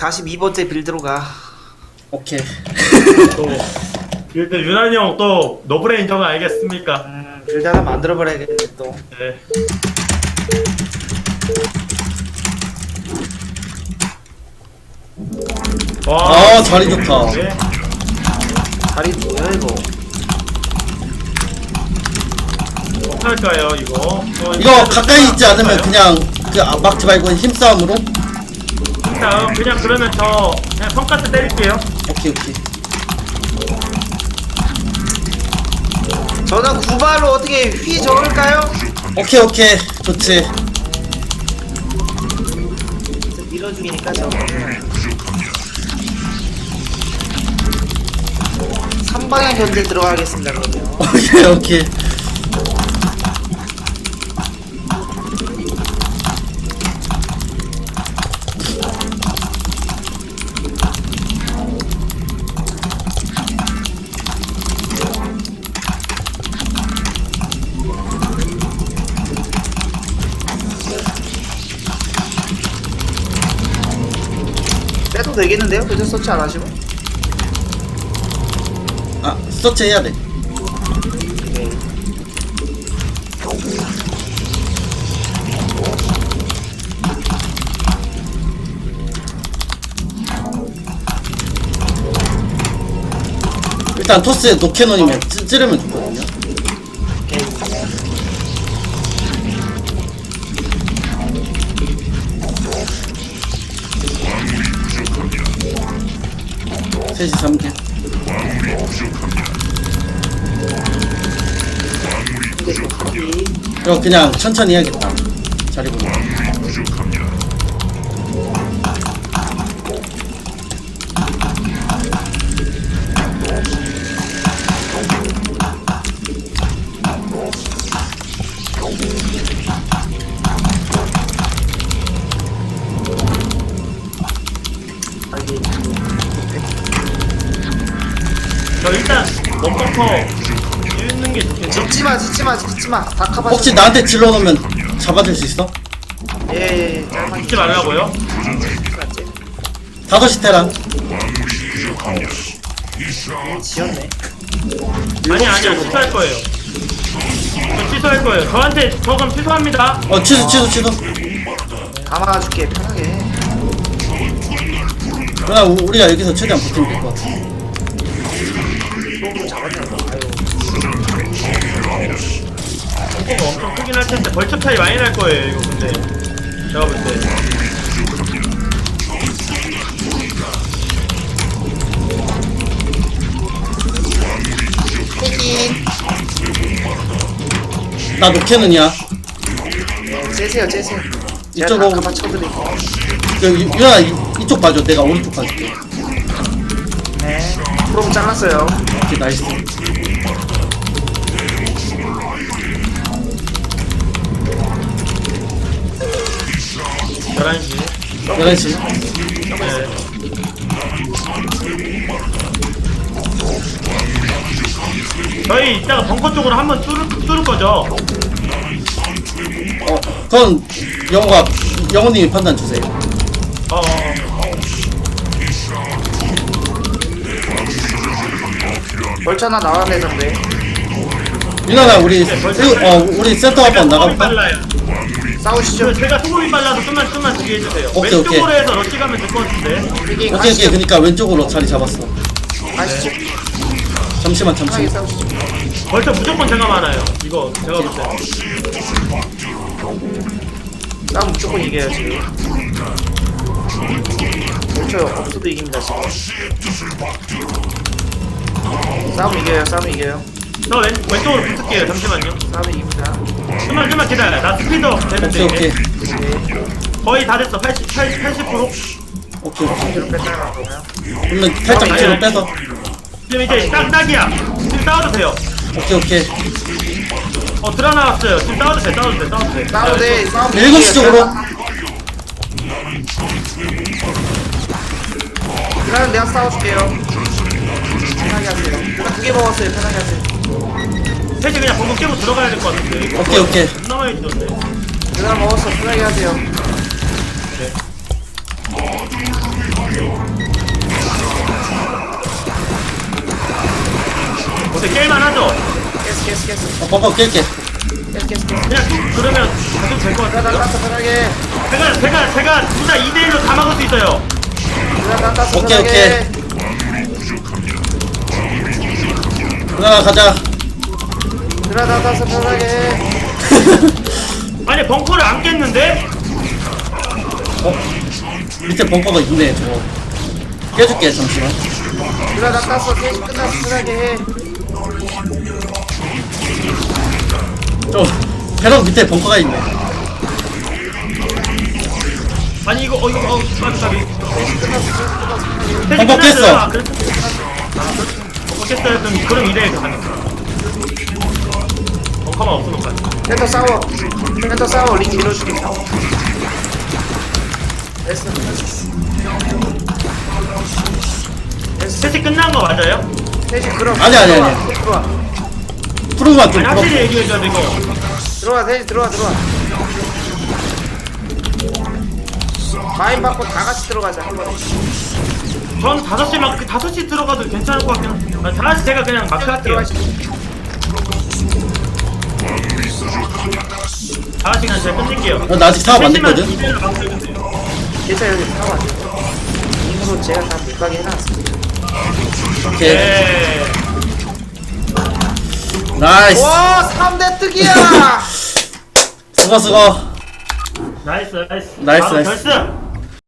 42번째 빌드로 가. 오케이. 또 일단 유난히 형또 노브레인 저거 알겠습니까? 음, 빌드 하나 만들어버려야겠네, 또. 네. 아, 자리 좋다. 네. 자리 뭐야, 이거? 어떨까요 이거? 또 이거 가까이 있지 않으면 그냥 그 아, 막지 말고 힘싸움으로? 일단 그냥 그러면 저 그냥 성가스 때릴게요. 오케이, 오케이. 저는 구발로 어떻게 휘 적을까요? 오케이, 오케이. 좋지. 밀어주기니까 저거는. 3방향 견제 들어가겠습니다, 그러면. 오케이, 오케이. 빼도 되겠는데요? 그저 서치 안 하시고? 아, 서치 해야 돼. 일단 토스에 노캐논이면 찌, 찌르면 좋거든요. 셋이 3개. 이거 그냥 천천히 해야겠다. 자리 보고. 저 일단 넘버커 있는 게 좋겠죠? 짖지마, 짖지마, 짖지마. 다 커버. 혹시 나한테 질러놓으면 잡아줄 수 있어? 예, 예, 예. 짤만 잊지 말라고요? 맞지? 5시 테란. 지었네. 아니 아니야 취소할 거예요. 저 취소할 거예요. 저한테 저 그럼 취소합니다. 어, 취소, 취소, 취소. 다 막아줄게, 편하게. 그러나 우- 우리가 여기서 최대한 버티면 될 것 같아. 크긴 할 텐데 벌처 차이 많이 날 거예요 이거 근데 제가 볼 때. 나 노캐논이야. 네, 째세요, 째세요. 이쪽으로. 제가 다 맞춰드릴게요. 여기, 유나, 이- 이쪽 봐줘. 내가 오른쪽 봐줄게. 네. 프롬 잘랐어요. 오케이, 나이스. 11시. 네. 저희 이따가 벙커 쪽으로 한번 뚫을, 뚫을 거죠? 어, 그건 영호가, 영호님이 판단 주세요. 어, 어. 하나 나왔네, 선배. 유나나, 우리, 네, 일- 어, 우리 센터 한번 나가볼까? 빨라요. 싸우시죠. 저 제가 소금이 빨라서 좀만 좀만 주게 해주세요. 오케이, 왼쪽으로 오케이. 해서 러시 가면 될 것 같은데. 여기 오케이, 오케이. 가시죠. 그니까 왼쪽으로 자리 잡았어. 가시죠. 잠시만, 편하게 잠시만. 싸우시죠. 벌써 무조건 제가 많아요. 이거 제가 볼 때. 싸움 무조건 이겨요, 지금. 벌처 없어도 이깁니다, 지금. 싸움 이겨요, 싸움 이겨요. 저 왼, 왼쪽으로 붙을게요. 잠시만요. 좀만 좀만 기다려. 나 스피드업 되는데 오케이. 오케이. 거의 다 됐어. 80, 80, 80%. 오케이, 그러면. 살짝 뒤로 빼서. 지금 이제 딱 딱이야. 지금 싸워도 돼요. 오케이, 오케이. 어 드라 나왔어요. 지금 싸워도 돼. 싸워도 돼. 싸워도 돼. 싸움 돼, 싸움 일곱 시 이겨요, 쪽으로. 그러면 내가 싸워줄게요. 편하게 하세요. 두개 먹었어요, 편하게 하세요. 태지 그냥 방금 깨고 들어가야 될 것 같은데. 오케이 오케이. 존나 많이 주던데. 그나 먹었어. 편하게 하세요. 네. 어때? 게임만 하죠? 계속 계속 계속. 어, 벙커 깰게 그냥 그러면 가도 될 것 같아요? 제가 제가 제가 둘 다 2대1로 다 막을 수 있어요. 오케이, 오케이. 누나 가자. 땄어 편하게. 아니 벙커를 안 깼는데? 어? 밑에 벙커가 있네 저거. 깨줄게 잠시만. 난 땄어 게임 끝났어 편하게 해. 저 배럭 밑에 벙커가 있네. 아니 이거 어 이거 어 까비 벙커 깼어. 아, 그랬- 아, 그렇- 벙커 깼어요 그럼 그럼 2대1 가능 벙 커만 없으면 가능 펜터 싸워. 펜터 싸워. 링 밀어줄게. 됐어. 세트 끝난 거 맞아요? 셋이 그럼. 아니, 아니, 들어와, 아니. 들어와 프로만 좀. 아니 확실히 풀어 얘기해줘야 돼 이거. 들어와 셋이 들어와 들어와. 마인 받고 다 같이 들어가자 한 번에. 전 5시 막 5시 들어가도 괜찮을 것 같긴 한데. 5시 제가 그냥 마크 할게요. 들어가시 4 시간 제가 끝낼게요. 어, 나 아직 사업 안 됐거든? 2대1로 마크 해주면 돼요. 괜찮아 여기 사고 안 돼. 이후로 제가 다 못 가게 해놨어 오케이. 네. 나이스. 와 3대 뜨기야! 수고 수고. 나이스 나이스. 나이스, 바로 나이스. 결승